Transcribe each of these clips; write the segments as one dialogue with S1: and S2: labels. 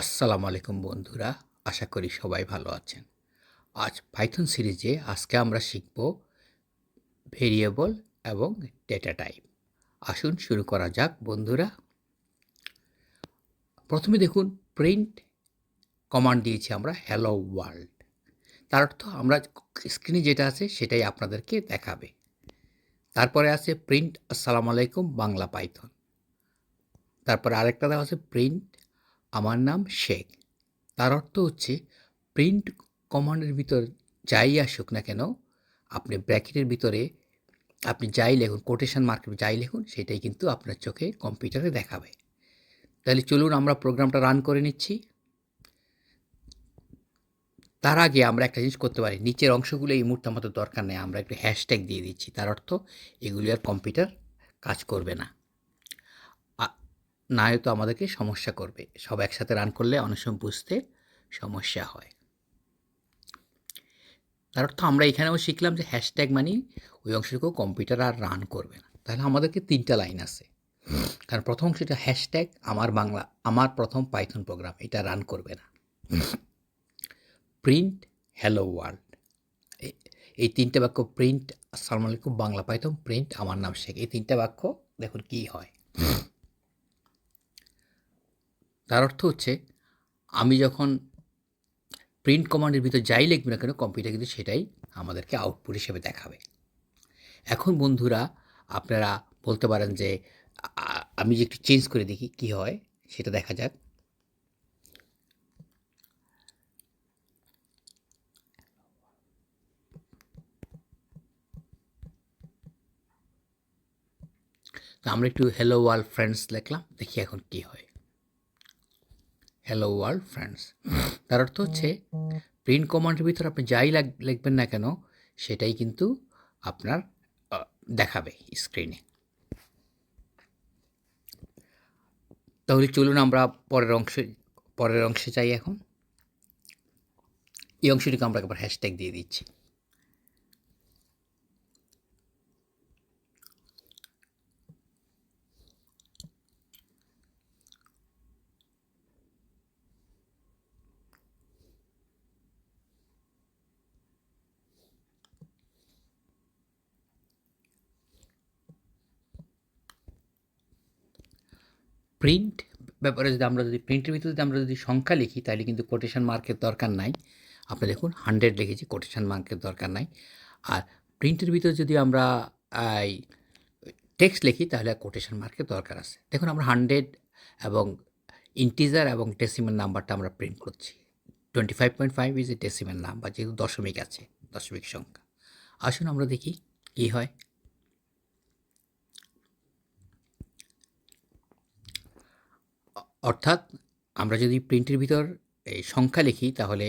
S1: আসসালামু আলাইকুম বন্ধুরা, আশা করি সবাই ভালো আছেন। আজ পাইথন সিরিজে আজকে আমরা শিখব ভেরিয়েবল এবং ডেটা টাইপ। আসুন শুরু করা যাক বন্ধুরা। প্রথমে দেখুন প্রিন্ট কমান্ড দিয়েছি আমরা হ্যালো ওয়ার্ল্ড তার অর্থ আমরা স্ক্রিনে যেটা আছে সেটাই আপনাদেরকে দেখাবে। তারপরে আছে প্রিন্ট আসসালামু আলাইকুম, বাংলা পাইথন তারপরে আরেকটা দেওয়া আছে প্রিন্ট আমার নাম শেখ। তার অর্থ হচ্ছে প্রিন্ট কমান্ডের ভিতর যাই আসুক না কেন, আপনি ব্র্যাকেটের ভিতরে আপনি যাই লিখুন কোটেশন মার্কেট যাই লিখুন, সেটাই কিন্তু আপনার চোখে কম্পিউটারে দেখাবে। তাহলে চলুন আমরা প্রোগ্রামটা রান করে নিচ্ছি। তার আগে আমরা একটা জিনিস করতে পারি, নিচের অংশগুলো এই মুহূর্তে আমাদের দরকার নেই, আমরা একটু হ্যাশট্যাগ দিয়ে দিচ্ছি। তার অর্থ, এগুলি আর কম্পিউটার কাজ করবে না। না হয়তো আমাদেরকে সমস্যা করবে। সব একসাথে রান করলে অনেক সময় বুঝতে সমস্যা হয়। তার অর্থ আমরা এখানেও শিখলাম যে হ্যাশট্যাগ মানে ওই অংশটুকু কম্পিউটার আর রান করবে না। তাহলে আমাদেরকে তিনটা লাইন আছে। কারণ প্রথম অংশটা হ্যাশট্যাগ আমার বাংলা, আমার প্রথম পাইথন প্রোগ্রাম এটা রান করবে না। প্রিন্ট হ্যালো ওয়ার্ল্ড এই তিনটে বাক্য প্রিন্ট আসসালামু আলাইকুম বাংলা পাইথন প্রিন্ট আমার নাম শেখ। এই তিনটা বাক্য দেখুন কী হয়। তার অর্থ হচ্ছে, আমি যখন প্রিন্ট কমান্ডের ভিতর যাই লিখবে না কেন কম্পিউটার কিন্তু সেটাই আমাদেরকে আউটপুট হিসেবে দেখাবে। এখন বন্ধুরা, আপনারা বলতে পারেন যে আমি যে একটু চেঞ্জ করে দেখি কি হয়, সেটা দেখা যাক। তো আমরা একটু হ্যালো ওয়ার্ল্ড ফ্রেন্ডস লিখলাম দেখি এখন কি হয়। হ্যালো ওয়ার্ল্ড ফ্রেন্ডস তার অর্থ হচ্ছে প্রিন্ট কমান্ডের ভিতরে আপনি যাই লিখবেন না কেন, সেটাই কিন্তু আপনার দেখাবে স্ক্রিনে তাহলে চলুন আমরা পরের অংশে পরের অংশে চাই এখন। এই অংশটিকে আমরা একবার হ্যাশট্যাগ দিয়ে দিচ্ছি। প্রিন্ট ব্যাপারে যদি আমরা যদি প্রিন্টের ভিতরে যদি আমরা যদি সংখ্যা লিখি, তাহলে কিন্তু কোটেশন মার্কের দরকার নাই। আপনি দেখুন হান্ড্রেড লিখেছি কোটেশন মার্কের দরকার নাই। আর প্রিন্টের ভিতরে যদি আমরা টেক্সট লিখি, তাহলে কোটেশন মার্কের দরকার আছে। দেখুন, আমরা হান্ড্রেড এবং ইন্টিজার এবং ডেসিমেল নাম্বারটা আমরা প্রিন্ট করছি। Twenty five point five is a decimal number যেহেতু দশমিক আছে, দশমিক সংখ্যা। আসুন আমরা দেখি কী হয়। অর্থাৎ আমরা যদি প্রিন্টের ভিতর এই সংখ্যা লিখি, তাহলে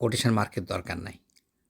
S1: কোটেশন মার্কের দরকার নাই।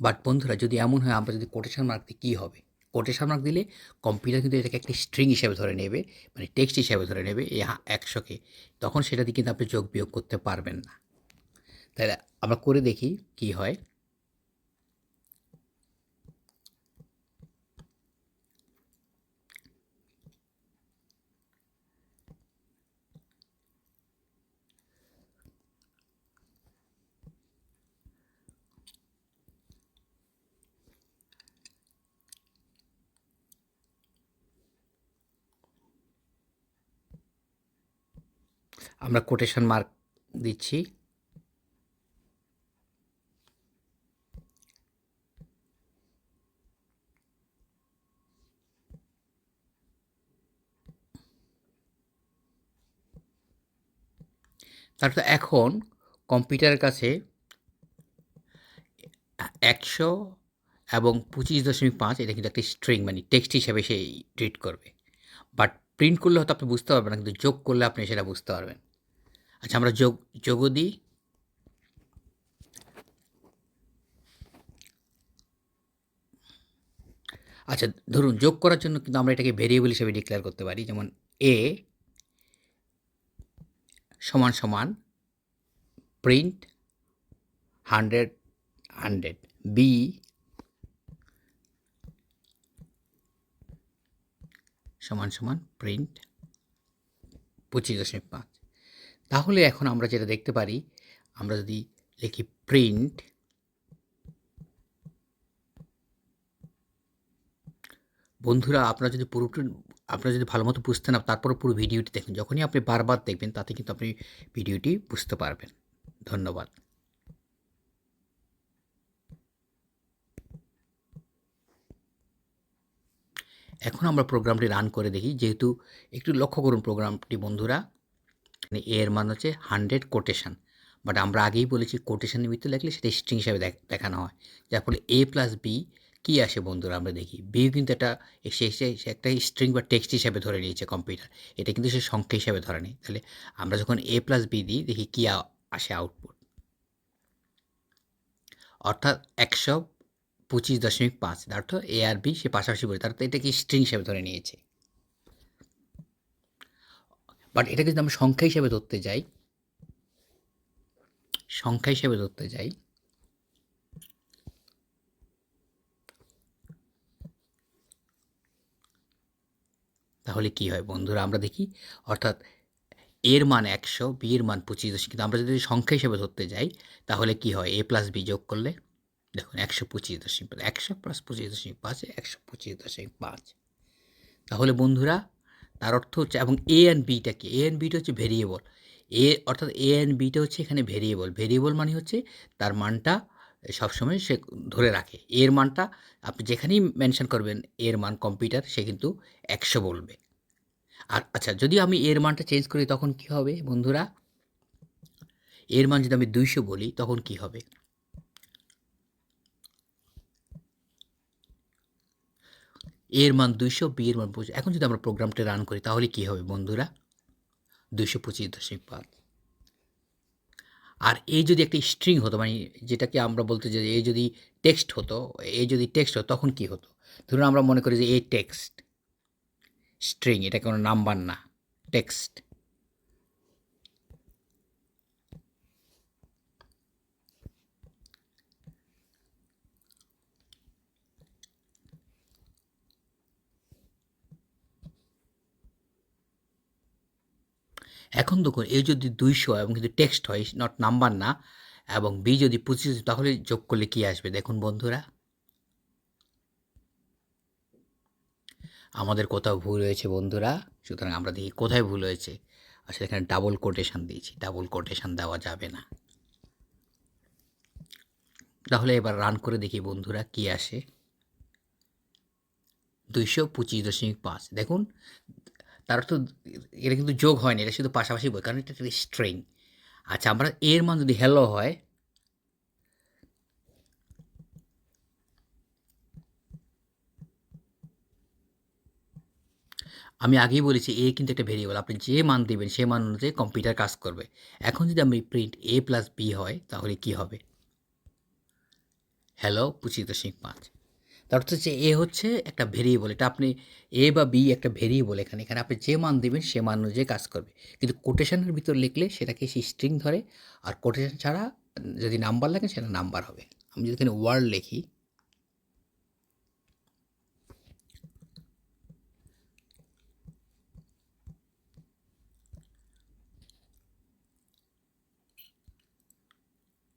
S1: বাট বন্ধুরা, যদি এমন হয়, আমরা যদি কোটেশন মার্ক দিই কী হবে? কোটেশন মার্ক দিলে কম্পিউটার কিন্তু এটাকে একটি স্ট্রিং হিসেবে ধরে নেবে মানে টেক্সট হিসেবে ধরে নেবে, এই একশোকে তখন সেটা দিয়ে কিন্তু আপনি যোগ বিয়োগ করতে পারবেন না। তাহলে আমরা করে দেখি কি হয়। আমরা কোটেশন মার্ক দিচ্ছি। তারপর এখন কম্পিউটারের কাছে একশো এবং পঁচিশ দশমিক পাঁচ, এটা কিন্তু একটা স্ট্রিং মানে টেক্সট হিসাবে সে ট্রিট করবে। বাট প্রিন্ট করলে হয়তো আপনি বুঝতে পারবেন না, কিন্তু যোগ করলে আপনি সেটা বুঝতে পারবেন। আচ্ছা আমরা যোগ, যোগও দিই। আচ্ছা ধরুন যোগ করার জন্য কিন্তু আমরা এটাকে ভেরিয়েবল হিসেবে ডিক্লেয়ার করতে পারি, যেমন এ সমান সমান প্রিন্ট হান্ড্রেড হান্ড্রেড বি সমান সমান প্রিন্ট পঁচিশ দশমিক পাঁচ। তাহলে এখন আমরা যেটা দেখতে পারি, আমরা যদি লিখি প্রিন্ট বন্ধুরা আপনারা যদি পুরোটা আপনারা যদি ভালো মতো বুঝতে না তারপরে পুরো ভিডিওটি দেখুন। যখনই আপনি বারবার দেখবেন, তাতে কিন্তু আপনি ভিডিওটি বুঝতে পারবেন। ধন্যবাদ। এখন আমরা প্রোগ্রামটি রান করে দেখি। যেহেতু একটু লক্ষ্য করুন প্রোগ্রামটি বন্ধুরা। মানে এ এর মান হচ্ছে হান্ড্রেড কোটেশান বাট আমরা আগেই বলেছি কোটেশনের ভিতরে লাগলে সেটা স্ট্রিং হিসাবে দেখ- দেখানো হয়। যার ফলে এ প্লাস বি কী আসে বন্ধুরা আমরা দেখি? বি কিন্তু একটা সে একটা স্ট্রিং বা টেক্সট হিসাবে ধরে নিয়েছে কম্পিউটার এটা কিন্তু সে সংখ্যা হিসাবে ধরে নেই। তাহলে আমরা যখন এ প্লাস বি দিই, দেখি কী আসে আউটপুট অর্থাৎ একশো পঁচিশ দশমিক পাঁচ। অর্থ এ আর বি সে পাশাপাশি বলে, তার অর্থ এটাকে স্ট্রিং হিসাবে ধরে নিয়েছে? বাট এটাকে যদি আমরা সংখ্যা হিসাবে ধরতে যাই। সংখ্যা হিসেবে ধরতে যাই। তাহলে কি হয় বন্ধুরা? আমরা দেখি, অর্থাৎ এর মান একশো বি এর মান পঁচিশ দশমিক। কিন্তু আমরা যদি সংখ্যা হিসেবে ধরতে যাই, তাহলে কি হয়? এ প্লাস বি যোগ করলে, দেখুন, একশো পঁচিশ দশমিক একশো প্লাস পঁচিশ দশমিক পাঁচ, একশো পঁচিশ দশমিক পাঁচ। তাহলে বন্ধুরা তার অর্থ হচ্ছে, এবং এ অ্যান্ড বিটা কি? এ অ্যান্ড বিটা হচ্ছে ভেরিয়েবল এ অর্থাৎ এ অ্যান্ড বিটা হচ্ছে এখানে ভেরিয়েবল ভেরিয়েবল মানে হচ্ছে তার মানটা সবসময় সে ধরে রাখে। এর মানটা আপনি যেখানেই মেনশন করবেন এর মান কম্পিউটার সে কিন্তু একশো বলবে। আর আচ্ছা যদি আমি এর মানটা চেঞ্জ করি, তখন কি হবে বন্ধুরা? এর মান যদি আমি দুইশো বলি, তখন কি হবে? এর মান দুইশো, বি এর মান পঁচিশ। এখন যদি আমরা প্রোগ্রামটা রান করি, তাহলে কি হবে বন্ধুরা? দুইশো পঁচিশ দশমিক পাঁচ। আর এই যদি একটা স্ট্রিং হতো মানে যেটাকে আমরা বলতে যে এই যদি টেক্সট হতো, এই যদি টেক্সট হতো, তখন কি হতো? ধরুন আমরা মনে করি যে এই টেক্সট স্ট্রিং এটা কোনো নাম্বার না টেক্সট এখন দেখুন, এ যদি দুইশো এবং কিন্তু টেক্সট হয় নট নাম্বার না, এবং বি যদি পঁচিশ, তাহলে যোগ করলে কি আসবে? দেখুন বন্ধুরা। আমাদের কোথাও ভুল হয়েছে বন্ধুরা, সুতরাং আমরা দেখি কোথায় ভুল হয়েছে। আসলে এখানে ডাবল কোটেশন দিয়েছি ডাবল কোটেশান দেওয়া যাবে না। তাহলে এবার রান করে দেখি বন্ধুরা কি আসে। দুইশো পঁচিশ দশমিক পাঁচ। দেখুন তার অর্থ এটা কিন্তু যোগ হয়নি, এটা শুধু পাশাপাশি বই, কারণ এটা একটা স্ট্রিং আচ্ছা আমরা এর মান যদি হ্যালো হয়, আমি আগেই বলেছি এ কিন্তু একটা ভেরিয়েবল আপনি যে মান দেবেন সে মান অনুযায়ী কম্পিউটার কাজ করবে। এখন যদি আমি প্রিন্ট এ প্লাস বি হয়, তাহলে কি হবে? হ্যালো পঁচিশ সিং পাঁচ। তার অর্থ হচ্ছে এ হচ্ছে একটা ভেরিয়েবল। এটা আপনি এ বা বি একটা ভেরিয়েবল এখানে এখানে আপনি যে মান দেবেন সে মান অনুযায়ী কাজ করবে। কিন্তু কোটেশনের ভিতর লিখলে সেটাকে সে স্ট্রিং ধরে, আর কোটেশন ছাড়া যদি নাম্বার লাগে সেটা নাম্বার হবে। আমি যদি এখানে ওয়ার্ড লিখি,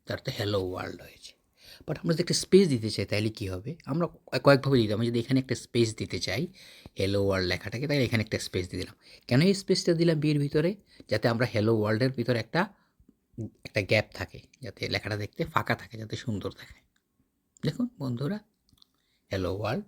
S1: তার তো হ্যালো ওয়ার্ল্ড হয়েছে। বাট আমরা যদি একটা স্পেস দিতে চাই তাহলে কী হবে? আমরা কয়েকভাবে দিতে আমি যদি এখানে একটা স্পেস দিতে চাই হ্যালো ওয়ার্ল্ড লেখাটাকে তাহলে এখানে একটা স্পেস দিয়ে দিলাম। কেন এই স্পেসটা দিলাম বিয়ের ভিতরে? যাতে আমরা হ্যালো ওয়ার্ল্ডের ভিতরে একটা একটা গ্যাপ থাকে, যাতে লেখাটা দেখতে ফাঁকা থাকে, যাতে সুন্দর থাকে। দেখুন, বন্ধুরা হ্যালো ওয়ার্ল্ড